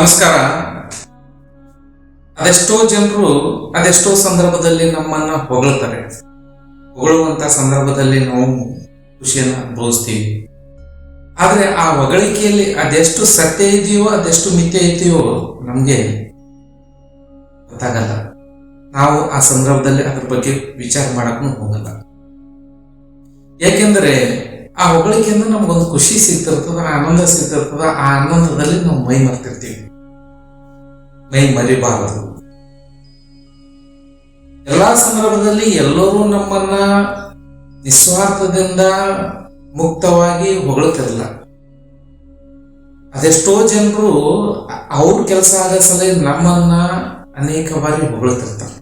ನಮಸ್ಕಾರ. ಅದೆಷ್ಟೋ ಜನರು ಅದೆಷ್ಟೋ ಸಂದರ್ಭದಲ್ಲಿ ನಮ್ಮನ್ನ ಹೊಗಳ್ತಾರೆ. ಹೊಗಳುವಂತ ಸಂದರ್ಭದಲ್ಲಿ ನಾವು ಖುಷಿಯನ್ನು ಅನುಭವಿಸ್ತೀವಿ. ಆದರೆ ಆ ಹೊಗಳಿಕೆಯಲ್ಲಿ ಅದೆಷ್ಟು ಸತ್ಯ ಇದೆಯೋ, ಅದೆಷ್ಟು ಮಿಥ್ಯ ಇದೆಯೋ ನಮ್ಗೆ ಗೊತ್ತಾಗಲ್ಲ. ನಾವು ಆ ಸಂದರ್ಭದಲ್ಲಿ ಅದ್ರ ಬಗ್ಗೆ ವಿಚಾರ ಮಾಡಕ್ಕೂ ಹೋಗಲ್ಲ. ಯಾಕೆಂದ್ರೆ ಆ ಹೊಗಳಿಕೆಯಿಂದ ನಮ್ಗೊಂದು ಖುಷಿ ಸಿಗ್ತಿರ್ತದ, ಆನಂದ ಸಿಗ್ತಿರ್ತದ, ಆ ಆನಂದದಲ್ಲಿ ನಾವು ಮೈ ಮರ್ತಿರ್ತೀವಿ ಮೈ ಮರಿಬಾರದು ಎಲ್ಲಾ ಸಂದರ್ಭದಲ್ಲಿ ಎಲ್ಲರೂ ನಮ್ಮನ್ನ ನಿಸ್ವಾರ್ಥದಿಂದ ಮುಕ್ತವಾಗಿ ಹೊಗಳುತ್ತಿರಲ್ಲ ಅದೆಷ್ಟೋ ಜನರು ಅವ್ರ ಕೆಲಸ ಆದ ಸಲ ನಮ್ಮನ್ನ ಅನೇಕ ಬಾರಿ ಹೊಗಳುತ್ತಿರ್ತಾರೆ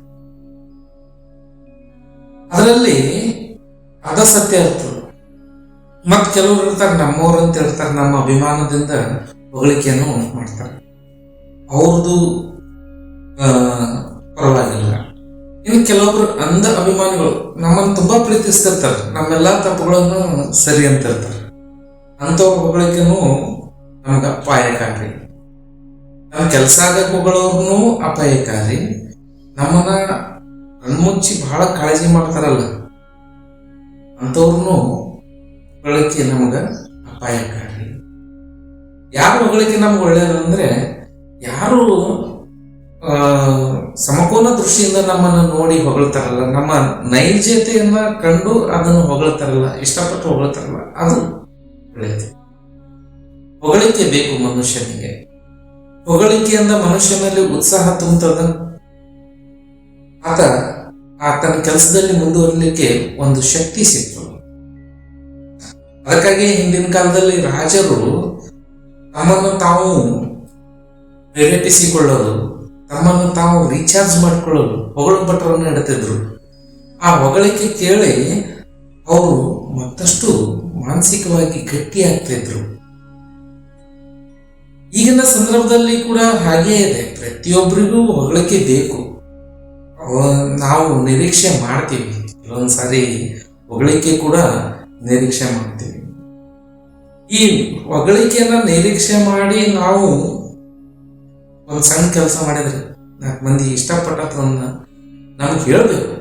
ಅದರಲ್ಲಿ ಅದ ಸತ್ಯ ಇರ್ತದೆ ಮತ್ ಕೆಲವರು ಇರ್ತಾರೆ, ನಮ್ಮವ್ರು ಅಂತ ಇರ್ತಾರೆ, ನಮ್ಮ ಅಭಿಮಾನದಿಂದ ಹೊಗಳಿಕೆಯನ್ನು ಉಂಟು ಮಾಡ್ತಾರೆ. ಅವ್ರದ್ದು ಪರವಾಗಿಲ್ಲ. ಇನ್ನು ಕೆಲವೊಬ್ರು ಅಂಧ ಅಭಿಮಾನಿಗಳು ನಮ್ಮನ್ನು ತುಂಬಾ ಪ್ರೀತಿಸ್ತಿರ್ತಾರೆ. ನಮ್ಮೆಲ್ಲಾ ತಪ್ಪುಗಳನ್ನು ಸರಿ ಅಂತ ಇರ್ತಾರೆ ಅಂಥವ್ರ ಹೊಗಳಿಕೆನೂ ನಮಗ ಅಪಾಯಕಾರಿ. ನಮ್ಮ ಕೆಲಸ ಹೊಗಳೋರ್ನು ಅಪಾಯಕಾರಿ. ನಮ್ಮನ್ನ ಕಣ್ಮುಚ್ಚಿ ಬಹಳ ಕಾಳಜಿ ಮಾಡ್ತಾರಲ್ಲ. ಅಂಥವ್ರನ್ನು ಹೊಗಳಿಕೆ ನಮಗ ಅಪಾಯಕಾರಿ. ಯಾರು ಹೊಗಳಿಕೆ ನಮ್ಗೆ ಒಳ್ಳೆಯದಂದ್ರೆ ಯಾರು ಆ, ಸಮಕೋನ ದೃಷ್ಟಿಯಿಂದ ನಮ್ಮನ್ನು ನೋಡಿ ಹೊಗಳ್ತಾರಲ್ಲ ನಮ್ಮ ನೈಜತೆಯನ್ನ ಕಂಡು ಅದನ್ನು ಹೊಗಳ್ತಾರಲ್ಲ ಇಷ್ಟಪಟ್ಟು ಹೊಗಳ್ತಾರಲ್ಲ ಅದು ಒಳ್ಳೆಯದು. ಹೊಗಳಿಕೆ ಬೇಕು ಮನುಷ್ಯನಿಗೆ. ಹೊಗಳಿಕೆಯಿಂದ ಮನುಷ್ಯನಲ್ಲಿ ಉತ್ಸಾಹ ತುಂಬುತ್ತದ? ಆತ ಆತನ ಕೆಲಸದಲ್ಲಿ ಮುಂದುವರಿಲಿಕ್ಕೆ ಒಂದು ಶಕ್ತಿ ಸಿಕ್ತು. ಅದಕ್ಕಾಗಿ ಹಿಂದಿನ ಕಾಲದಲ್ಲಿ ರಾಜರು ತಮ್ಮನ್ನು ತಾವು ಪ್ರೇರೇಪಿಸಿಕೊಳ್ಳಲು ತಮ್ಮನ್ನು ತಾವು ರೀಚಾರ್ಜ್ ಮಾಡಿಕೊಳ್ಳಲು ಹೊಗಳು ಭಟ್ಟರನ್ನು ನಡೆತಿದ್ರು. ಆ ಹೊಗಳಿಕೆ ಕೇಳಿ ಅವರು ಮತ್ತಷ್ಟು ಮಾನಸಿಕವಾಗಿ ಗಟ್ಟಿಯಾಗ್ತಿದ್ರು ಈಗಿನ ಸಂದರ್ಭದಲ್ಲಿ ಕೂಡ ಹಾಗೇ ಇದೆ. ಪ್ರತಿಯೊಬ್ಬರಿಗೂ ಹೊಗಳಿಕೆ ಬೇಕು. ನಾವು ನಿರೀಕ್ಷೆ ಮಾಡ್ತೀವಿ. ಕೆಲವೊಂದು ಸಾರಿ ಹೊಗಳಿಕೆ ಕೂಡ ನಿರೀಕ್ಷೆ ಮಾಡ್ತೀವಿ. ಈ ಹೊಗಳಿಕೆಯನ್ನ ನಿರೀಕ್ಷೆ ಮಾಡಿ ನಾವು ಒಂದು ಸಣ್ಣ ಕೆಲಸ ಮಾಡಿದ್ರೆ ನಾಲ್ಕು ಮಂದಿ ಇಷ್ಟಪಟ್ಟದನ್ನ ನಾನು ಹೇಳಬೇಕು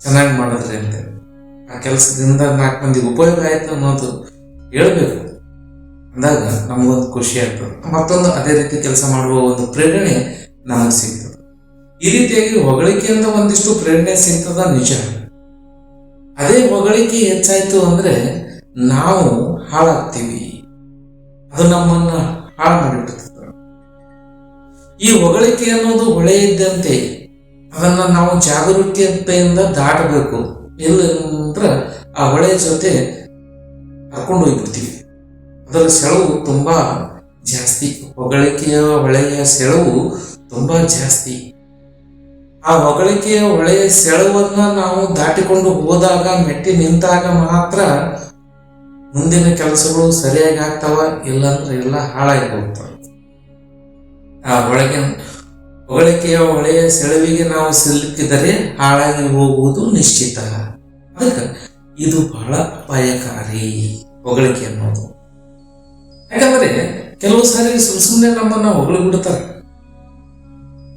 ಚೆನ್ನಾಗಿ ಮಾಡಿದ್ರಿ ಅಂತ. ಆ ಕೆಲಸದಿಂದ ನಾಲ್ಕು ಮಂದಿಗೆ ಉಪಯೋಗ ಆಯ್ತು ಅನ್ನೋದು ಹೇಳ್ಬೇಕು ಅಂದಾಗ ನಮಗೊಂದು ಖುಷಿ ಆಗ್ತದೆ. ಮತ್ತೊಂದು ಅದೇ ರೀತಿ ಕೆಲಸ ಮಾಡುವ ಒಂದು ಪ್ರೇರಣೆ ನಮಗೆ ಸಿಗ್ತದೆ. ಈ ರೀತಿಯಾಗಿ ಹೊಗಳಿಕೆಯಿಂದ ಒಂದಿಷ್ಟು ಪ್ರೇರಣೆ ಸಿಗ್ತದ ನಿಜ. ಅದೇ ಹೊಗಳಿಕೆ ಹೆಚ್ಚಾಯಿತು ಅಂದ್ರೆ ನಾವು ಹಾಳಾಗ್ತೀವಿ. ಅದು ನಮ್ಮನ್ನ ಹಾಳು ಮಾಡಿಬಿಡ್ತದೆ. ಈ ಹೊಗಳಿಕೆ ಅನ್ನೋದು ಹೊಳೆ ಇದ್ದಂತೆ ಅದನ್ನ ನಾವು ಜಾಗರೂಕತೆಯಿಂದ ದಾಟಬೇಕು. ಇಲ್ಲಂದ್ರೆ ಆ ಹೊಳೆ ಜೊತೆ ಹಾಕೊಂಡು ಹೋಗ್ಬಿಡ್ತೀವಿ. ಅದರ ಸೆಳವು ತುಂಬಾ ಜಾಸ್ತಿ. ಹೊಗಳಿಕೆಯ ಹೊಳೆಯ ಸೆಳವು ತುಂಬಾ ಜಾಸ್ತಿ. ಆ ಹೊಗಳಿಕೆಯ ಹೊಳೆಯ ಸೆಳವನ್ನ ನಾವು ದಾಟಿಕೊಂಡು ಹೋದಾಗ, ಮೆಟ್ಟಿ ನಿಂತಾಗ ಮಾತ್ರ ಮುಂದಿನ ಕೆಲಸಗಳು ಸರಿಯಾಗಿ ಆಗ್ತಾವ, ಇಲ್ಲಾಂದ್ರೆ ಎಲ್ಲ ಹಾಳಾಗಿ ಹೋಗ್ತಾವ. ಆ ಹೊಳಕೆ ಹೊಗಳಿಕೆಯ ಹೊಳೆಯ ಸೆಳವಿಗೆ ನಾವು ಸಿಲುಕಿದರೆ ಹಾಳಾಗಿ ಹೋಗುವುದು ನಿಶ್ಚಿತ. ಅದಕ್ಕೆ ಇದು ಬಹಳ ಅಪಾಯಕಾರಿ ಹೊಗಳಿಕೆ ಅನ್ನೋದು. ಯಾಕಂದ್ರೆ ಕೆಲವು ಸಾರಿ ಸುಮ್ ಸುಮ್ಮನೆ ನಮ್ಮನ್ನ ಹೊಗಳು ಬಿಡ್ತಾರೆ.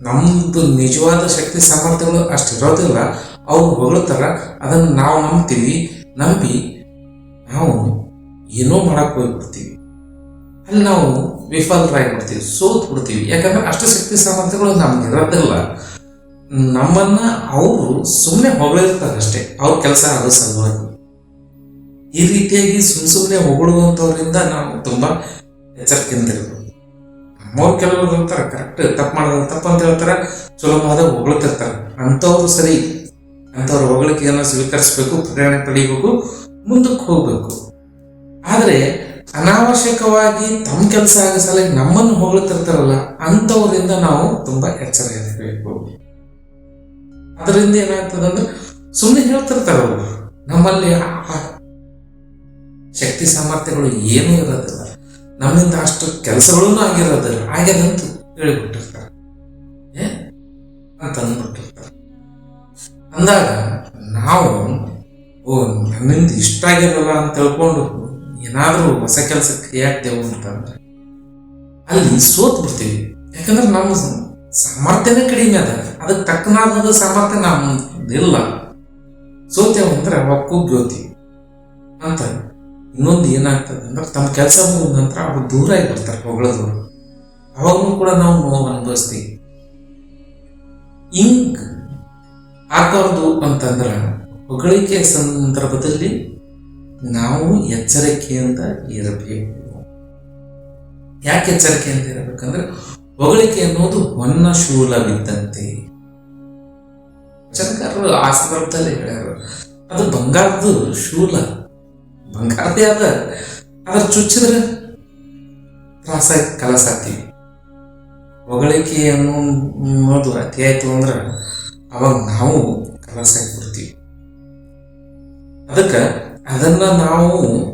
ನಮ್ದು ನಿಜವಾದ ಶಕ್ತಿ, ಸಾಮರ್ಥ್ಯಗಳು ಅಷ್ಟಿರೋದಿಲ್ಲ ಅವ್ರು ಹೊಗಳ್ತಾರ, ಅದನ್ನು ನಾವು ನಂಬ್ತೀವಿ. ನಂಬಿ ನಾವು ಏನೋ ಮಾಡಕ್ ಹೋಗ್ಬಿಡ್ತೀವಿ. ಅಲ್ಲಿ ನಾವು ವಿಫಲರಾಗ್ಬಿಡ್ತೀವಿ ಸೋತ್ ಬಿಡ್ತೀವಿ. ಯಾಕಂದ್ರೆ ಅಷ್ಟು ಶಕ್ತಿ ಸಾಮರ್ಥ್ಯಗಳು ನಮ್ಗೆ ಇರೋದಿಲ್ಲ ನಮ್ಮನ್ನ ಅವರು ಸುಮ್ಮನೆ ಹೊಗಳಿರ್ತಾರೆ ಅಷ್ಟೇ. ಅವ್ರ ಕೆಲಸ ಆಗೋ ಸಲುವಾಗಿ. ಈ ರೀತಿಯಾಗಿ ಸುಮ್ ಸುಮ್ಮನೆ ಹೊಗಳುವಂಥವ್ರಿಂದ ನಾವು ತುಂಬಾ ಎಚ್ಚರಿಕೆಯಿಂದ ಇರ್ಬೋದು ನಮ್ಮವ್ರು ಕೆಲವರು ಇರ್ತಾರೆ ಕರೆಕ್ಟ್ ತಪ್ಪು ಮಾಡೋದು ತಪ್ಪು ಅಂತ ಹೇಳ್ತಾರೆ ಸುಲಭವಾದ ಹೊಗಳ್ತಿರ್ತಾರೆ. ಅಂಥವ್ರು ಸರಿ. ಅಂಥವ್ರ ಹೊಗಳಿಕೆಯನ್ನು ಸ್ವೀಕರಿಸಬೇಕು ಪ್ರೇರಣೆ ಪಡಿಬೇಕು ಮುಂದಕ್ಕೆ ಹೋಗ್ಬೇಕು. ಆದ್ರೆ ಅನಾವಶ್ಯಕವಾಗಿ ತಮ್ಮ ಕೆಲಸ ಆಗೋ ಸಲ ನಮ್ಮನ್ನು ಹೊಗಳ್ತಿರ್ತಾರಲ್ಲ, ಅಂಥವರಿಂದ ನಾವು ತುಂಬಾ ಎಚ್ಚರ ಇರಬೇಕು ಅದರಿಂದ ಏನಾಗ್ತದೆ ಅಂದ್ರೆ ಸುಮ್ಮನೆ ಹೇಳ್ತಿರ್ತಾರ ಅವರು. ನಮ್ಮಲ್ಲಿ ಶಕ್ತಿ ಸಾಮರ್ಥ್ಯಗಳು ಏನೂ ಇರೋದಿಲ್ಲ. ನಮ್ಮಿಂದ ಅಷ್ಟು ಕೆಲಸಗಳೂ ಆಗಿರೋದಿಲ್ಲ. ಆಗ್ಯದಂತ ಹೇಳಿಬಿಟ್ಟಿರ್ತಾರೆ ಏ? ಅಂತ ಅಂದ್ಬಿಟ್ಟಿರ್ತಾರೆ. ಅಂದಾಗ ನಾವು, ಓ ನನ್ನಿಂದ ಇಷ್ಟ ಆಗಿರಲ್ಲ ಅಂತ ತಿಳ್ಕೊಂಡು ಏನಾದರೂ ಹೊಸ ಕೆಲಸಕ್ಕೆ ಯಾಕ್ತೇವೆ ಅಂತಂದ್ರೆ ಅಲ್ಲಿ ಸೋತು ಬಿಡ್ತೀವಿ. ಯಾಕಂದ್ರೆ ನಮ್ಮ ಸಾಮರ್ಥ್ಯನೇ ಕಡಿಮೆ ಅದ. ಅದಕ್ಕೆ ತಕ್ಕನಾದ ಸಾಮರ್ಥ್ಯ ನಮ್ಮ ಇಲ್ಲ. ಸೋತೇವೆ ಅಂದ್ರೆ ಒಕ್ಕು ಜ್ಯೋತಿ ಅಂತ ಇನ್ನೊಂದು ಏನಾಗ್ತದೆ ಅಂದ್ರೆ ತಮ್ಮ ಕೆಲಸ ಮುಗಿದ ನಂತರ ಅವ್ರು ದೂರ ಆಗಿರ್ತಾರೆ ಹೊಗಳದವರು. ಅವಾಗೂ ಕೂಡ ನಾವು ನೋವು ಅನುಭವಿಸ್ತೀವಿ. ಹಿಂಗ್ ಹಾಕೋದು ಅಂತಂದ್ರೆ ಹೊಗಳಿಕೆ ಸಂದರ್ಭದಲ್ಲಿ ನಾವು ಎಚ್ಚರಿಕೆಯಿಂದ ಇರಬೇಕು. ಯಾಕೆ ಎಚ್ಚರಿಕೆಯಿಂದ ಇರಬೇಕಂದ್ರೆ, ಹೊಗಳಿಕೆ ಅನ್ನೋದು ಹೊನ್ನ ಶೂಲವಿದ್ದಂತೆ. ವಚನಕಾರರು ಆ ಸಂದರ್ಭದಲ್ಲಿ ಹೇಳ್ಯಾರ, ಅದು ಬಂಗಾರದ್ದು ಶೂಲ. ಬಂಗಾರದೇ ಅದ ಅದ್ರ ಚುಚ್ಚಿದ್ರೆ ತ್ರಾಸ ಕಲಸಾಗ್ತೀವಿ ಹೊಗಳಿಕೆ ಅನ್ನೋದು ಅತಿ ಆಯ್ತು ಅಂದ್ರೆ, ಅವಾಗ ನಾವು ಕಲಸಾಗಿ ಬಿಡ್ತೀವಿ ಅದಕ್ಕೆ ಅದನ್ನ ನಾವು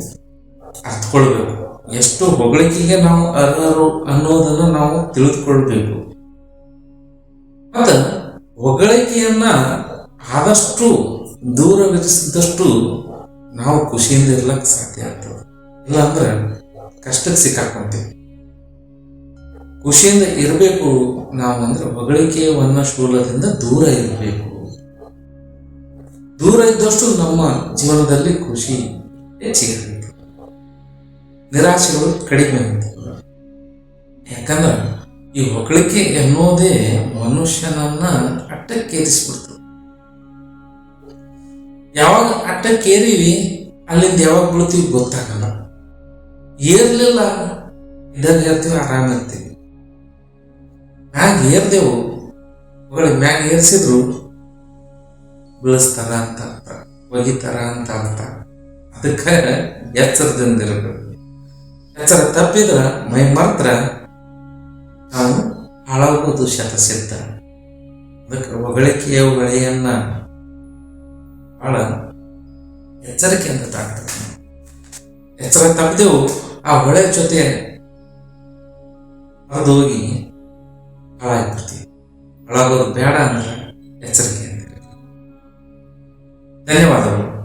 ಅರ್ಥಕೊಳ್ಬೇಕು. ಎಷ್ಟು ಹೊಗಳಿಕೆಗೆ ನಾವು ಅರ್ಹರು ಅನ್ನೋದನ್ನ ನಾವು ತಿಳಿದುಕೊಳ್ಬೇಕು. ಮತ್ತ ಹೊಗಳಿಕೆಯನ್ನ ಆದಷ್ಟು ದೂರವಿರಿಸಿದಷ್ಟು ನಾವು ಖುಷಿಯಿಂದ ಇರ್ಲಕ್ ಸಾಧ್ಯ ಆಗ್ತದೆ. ಇಲ್ಲಾಂದ್ರೆ ಕಷ್ಟಕ್ಕೆ ಸಿಕ್ಕಾಕೊಂತೀವಿ. ಖುಷಿಯಿಂದ ಇರಬೇಕು ನಾವು ಅಂದ್ರೆ ಹೊಗಳಿಕೆಯ ಶೂಲದಿಂದ ದೂರ ಇರಬೇಕು. ದೂರ ಇದ್ದಷ್ಟು ನಮ್ಮ ಜೀವನದಲ್ಲಿ ಖುಷಿ ಹೆಚ್ಚಿಗೆ ಆಗುತ್ತೆ ನಿರಾಶೆಗಳು ಕಡಿಮೆ ಯಾಕಂದ್ರೆ ಈ ಹೊಗಳಿಕೆ ಎನ್ನುವುದೇ ಮನುಷ್ಯನನ್ನ ಅಟ್ಟಕ್ಕೇರಿಸ್ಬಿಡ್ತು. ಯಾವಾಗ ಅಟ್ಟಕ್ಕೇರಿವಿ, ಅಲ್ಲಿಂದ ಯಾವಾಗ ಬೀಳ್ತೀವಿ ಗೊತ್ತಾಗಲ್ಲ. ಏರ್ಲಿಲ್ಲ ಇದನ್ನ ಇರ್ತೀವಿ, ಆರಾಮ ಇರ್ತೀವಿ. ಮ್ಯಾಗ ಏರ್ದೆವು. ಮ್ಯಾಗ ಏರ್ಸಿದ್ರು ಬೀಳಿಸ್ತಾರ ಅಂತ ಅರ್ಥ. ಒಗಿತಾರ ಅಂತ ಅರ್ಥ. ಅದಕ್ಕೆ ಎಚ್ಚರದಿಂದ ಇರಬೇಕು ಎಚ್ಚರ ತಪ್ಪಿದ್ರ ಮೈ ಮರ್ತ್ರ ನಾವು ಹಾಳಾಗೋದು ಶತಸಿದ್ಧ. ಅದಕ್ಕೆ ಹೊಗಳಿಕೆಯ ಹೊಳೆಯನ್ನ ಬಹಳ ಎಚ್ಚರಿಕೆಯಿಂದ ತಾಡ್ತಾರೆ ಎಚ್ಚರ ತಪ್ಪಿದೆವು, ಆ ಹೊಳೆ ಜೊತೆ ಅದು ಹೋಗಿ ಹಾಳಾಗ್ಬಿಡ್ತೀವಿ. ಹಾಳಾಗೋದು ಬೇಡ ಅಂದ್ರೆ 那天晚上